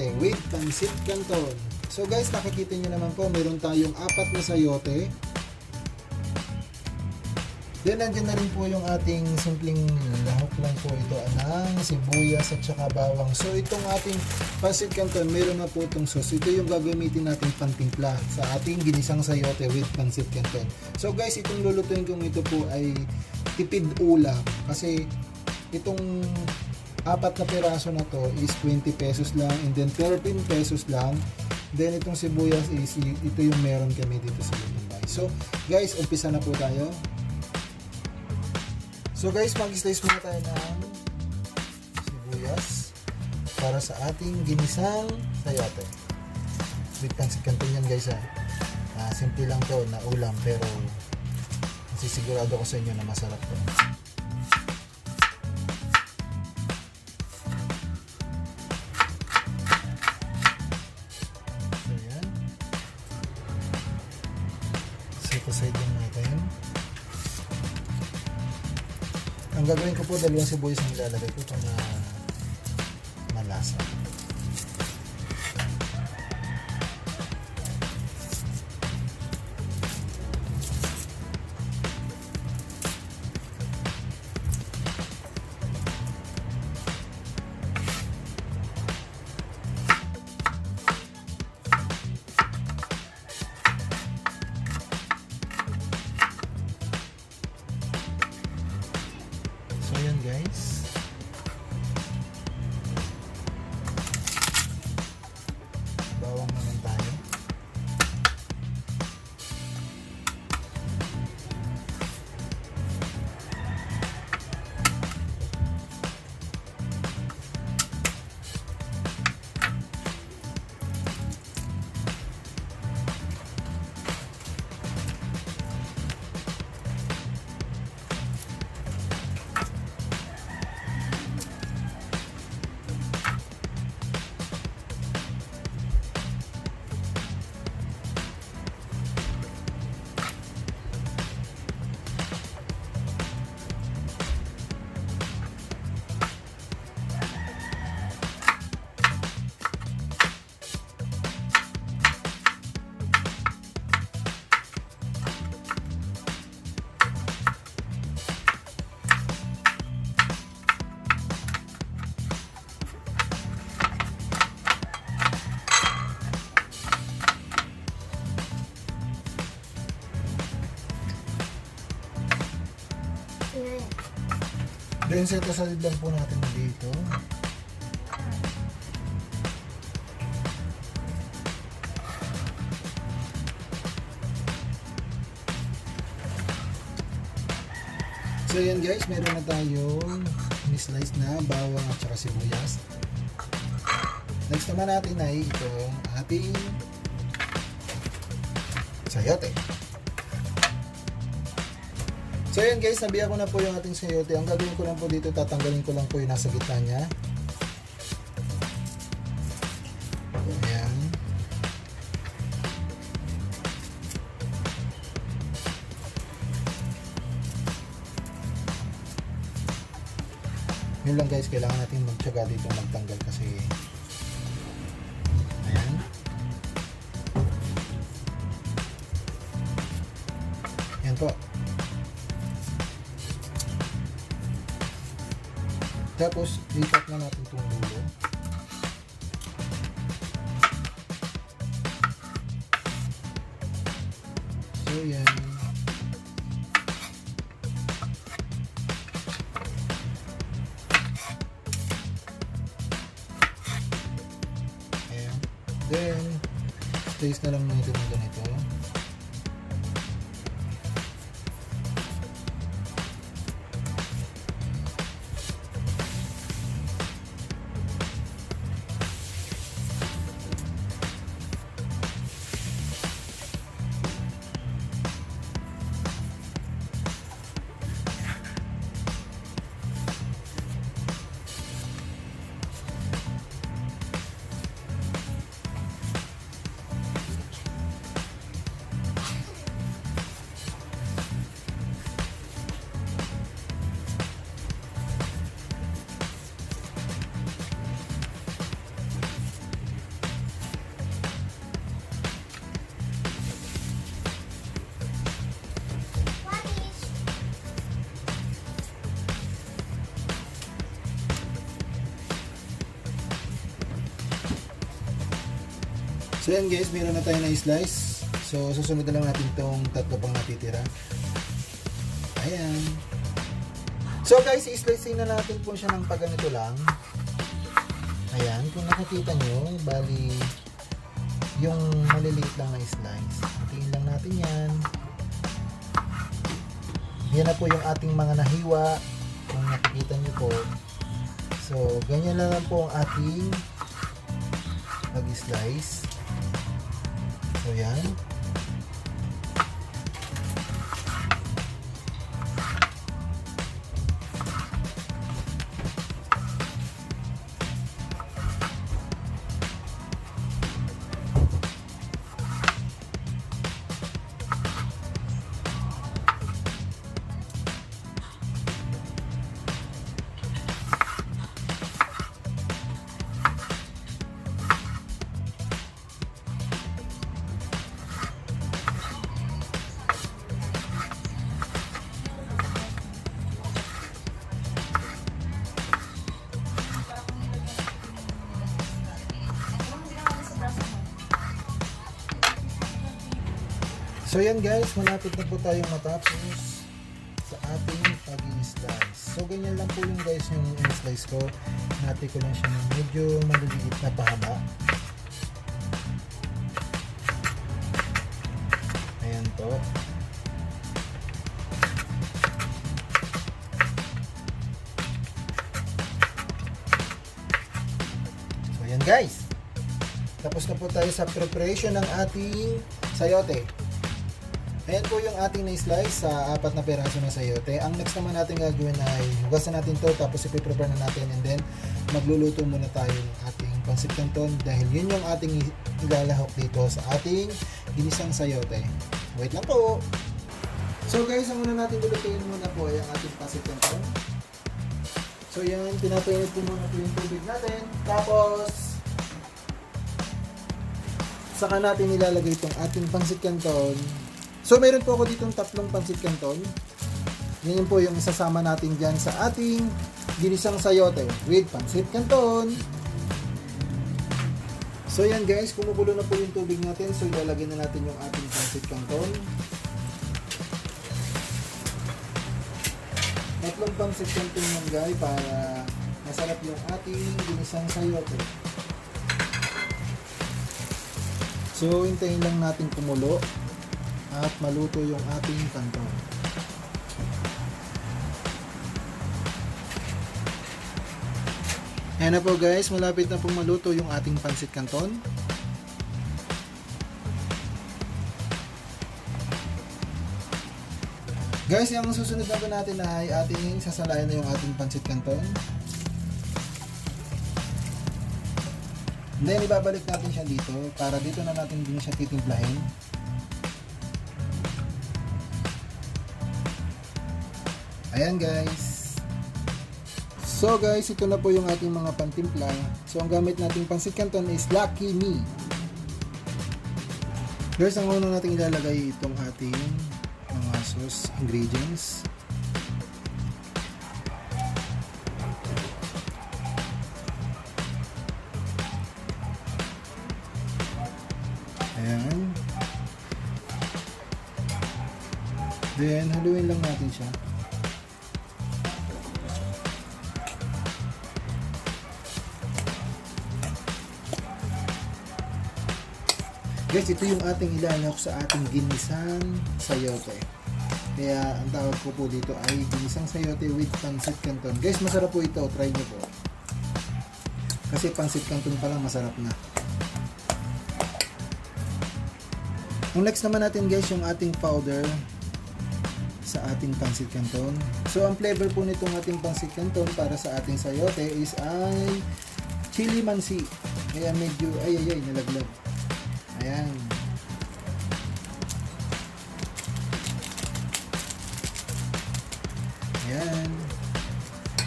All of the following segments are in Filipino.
sayote with pancit canton. So guys, nakikita nyo naman po, meron tayong apat na sayote. Then, nandiyan na rin po yung ating simpleng lahok lang po ito ng sibuyas at saka bawang. So, itong ating pancit canton, meron na po itong sauce. Ito yung gagamitin natin pantimpla sa ating ginisang sayote with pancit canton. So, guys, itong lulutuin kong ito po ay tipid ulam. Kasi, itong apat na piraso na to is 20 pesos lang and then 13 pesos lang. Then, itong sibuyas is, ito yung meron kami dito sa Lutambay. So, guys, umpisa na po tayo. So guys, mag-slice muna tayo ng sibuyas para sa ating ginisang sayote. With pancit canton yan guys ha. Ah, simple lang to na ulam pero sisigurado ko sa inyo na masarap to. Gagawin ko po, dalawang sibuyas ang ilalagay ko para malasa. Set aside lang po natin dito. So yan guys, meron na tayong slice na bawang at saka sibuyas. Next naman natin ay itong ating sayote. So yan guys, nabiya ko na po yung ating sayote. Ang gagawin ko lang po dito, tatanggalin ko lang po yung nasa gitna niya. Ayan. Yun lang guys, kailangan natin magtyaga dito magtanggal kasi Ayan. Tapos, ikat na natin itong dulo. So, yan. Ayan. Then, slice na lang natin ng ganito. So yan guys, meron na tayo na slice. So susunod na lang natin tong tatlo pang natitira. Ayan. So guys, i-slice na natin po siya ng paganito lang. Ayan, kung nakikita nyo, bali yung maliliit lang na slice. Hatiin lang natin yan. Yan na po yung ating mga nahiwa. Kung nakikita nyo po. So, ganyan na lang po ang ating pag-slice. So, yan. So yan guys, malapit na po tayong matapos sa ating pag-slice. So ganyan lang po yung guys yung in-slice ko. Nati ko lang siya ng medyo maliliit na pahaba. Ayan po. So yan guys. Tapos na po tayo sa preparation ng ating sayote. Ayan po yung ating na-slice sa apat na peraso ng sayote. Ang next naman natin gagawin ay hugasan natin to tapos ipiprepare na natin and then magluluto muna tayo ng ating pancit canton dahil yun yung ating ilalahok dito sa ating ginisang sayote. Wait lang po! So guys, ang muna natin lulutuin muna po ay ang ating pancit canton. So yan, pinapainit po muna po yung tubig natin. Tapos, saka natin ilalagay itong ating pancit canton So, meron po ako ditong tatlong pansit canton. Yan po yung isasama natin dyan sa ating ginisang sayote with pansit canton. So, yan guys, kumukulo na po yung tubig natin. So, ilalagay na natin yung ating pansit canton. Tatlong pansit canton yan guys para masarap yung ating ginisang sayote. So, hintayin lang natin kumulo at maluto yung ating kanton. Ayan na po guys, malapit na pong maluto yung ating pansit canton. Guys, yung susunod na po natin ay ating sasalayan na yung ating pansit canton. Then, ibabalik natin siya dito para dito na natin din siya titimplahin. Ayan guys. So guys, ito na po yung ating mga pantimpla. So ang gamit nating pansit canton is Lucky Me. Guys, ang una nating ilalagay itong ating mga sauce ingredients. Ayan. Then, haluin lang natin siya. Guys, ito yung ating ilalak sa ating ginisang sayote. Kaya ang tawag ko po dito ay ginisang sayote with pancit canton. Guys, masarap po ito. Try nyo po. Kasi pancit canton pa lang masarap na. Ang next naman natin guys yung ating powder sa ating pancit canton. So ang flavor po nitong ating pancit canton para sa ating sayote is ay chili mansi. Kaya medyo ay ay ay nalaglag. Ayan. Ayan.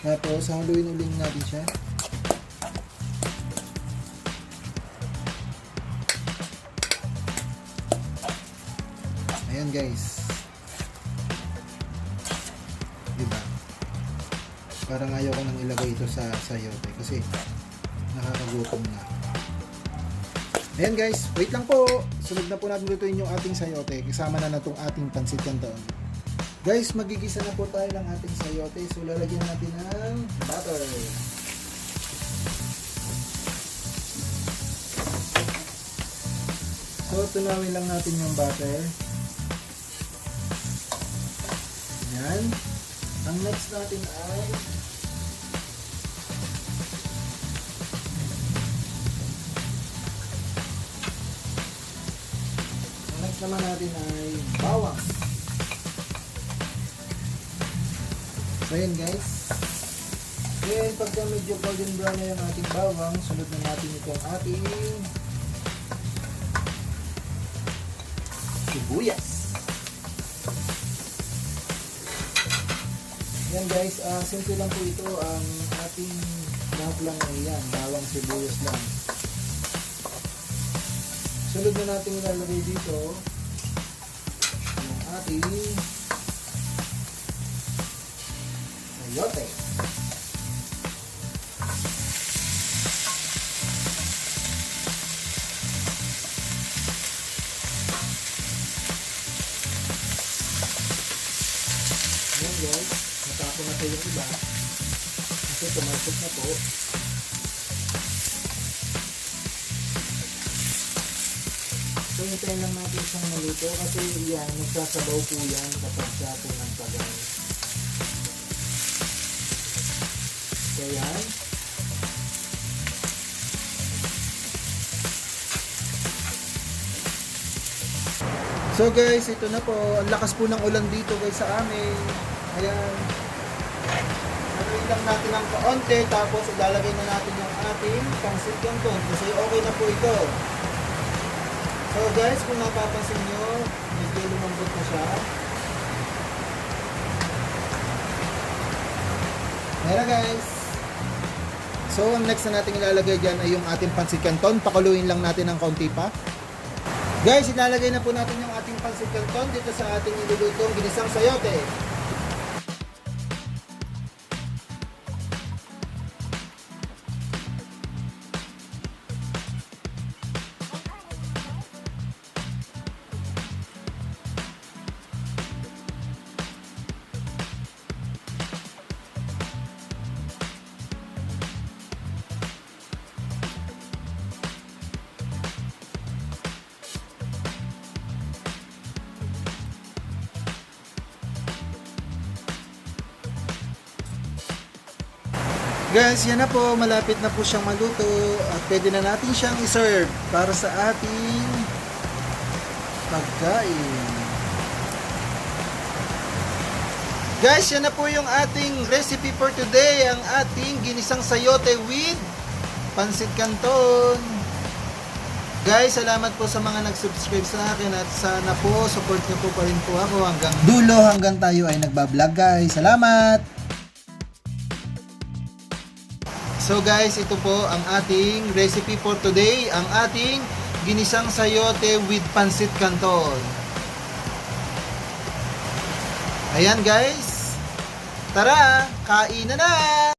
Tapos, haluin uling natin siya. Ayan guys. Diba? Parang ayaw ko nang ilagay ito sa sayote kasi nakakagutom na. Ayan guys, wait lang po. Sunod na po natin lutuin yung ating sayote. Kasama na na itong ating pansit canton. Guys, magigisa na po tayo ng ating sayote. So, lalagyan natin ng butter. So, tunawin lang natin yung butter. Yan. Ang next natin ay next naman natin ay bawang. So yun guys. Then pagka medyo golden brown na yung ating bawang, sunod na natin itong ating sibuyas. Yan guys, ah simple lang po ito ang ating lahat lang ay yan, bawang sibuyas lang. Sunod na natin ilalagay dito yung ating sayote. Ayan guys, natapon na po yung iba. Kasi tumalpot na po. Hintayin lang natin siyang maluto kasi yan, nagsasabaw po yan kapag siya po ng tagal. So yan. So guys, ito na po. Ang lakas po ng ulan dito guys sa amin. Ayan. Haluin lang natin ng kaunti tapos ilalagay na natin yung ating pangsit canton kasi okay na po ito. So guys, kung napapansin nyo, medyo lumambot na siya. Meron guys. So ang next na natin ilalagay dyan ay yung ating pansit canton. Pakuluin lang natin ng kaunti pa. Guys, ilalagay na po natin yung ating pansit canton dito sa ating ilulutong ginisang sayote. Guys, yan na po. Malapit na po siyang maluto. At pwede na natin siyang iserve para sa ating pagkain. Guys, yan na po yung ating recipe for today. Ang ating ginisang sayote with pansit canton. Guys, salamat po sa mga nag-subscribe sa akin at sana po support niyo po pa rin po ako hanggang dulo hanggang tayo ay nagbablog guys. Salamat! So guys, ito po ang ating recipe for today, ang ating ginisang sayote with pansit canton. Ayan guys. Tara, kain na na!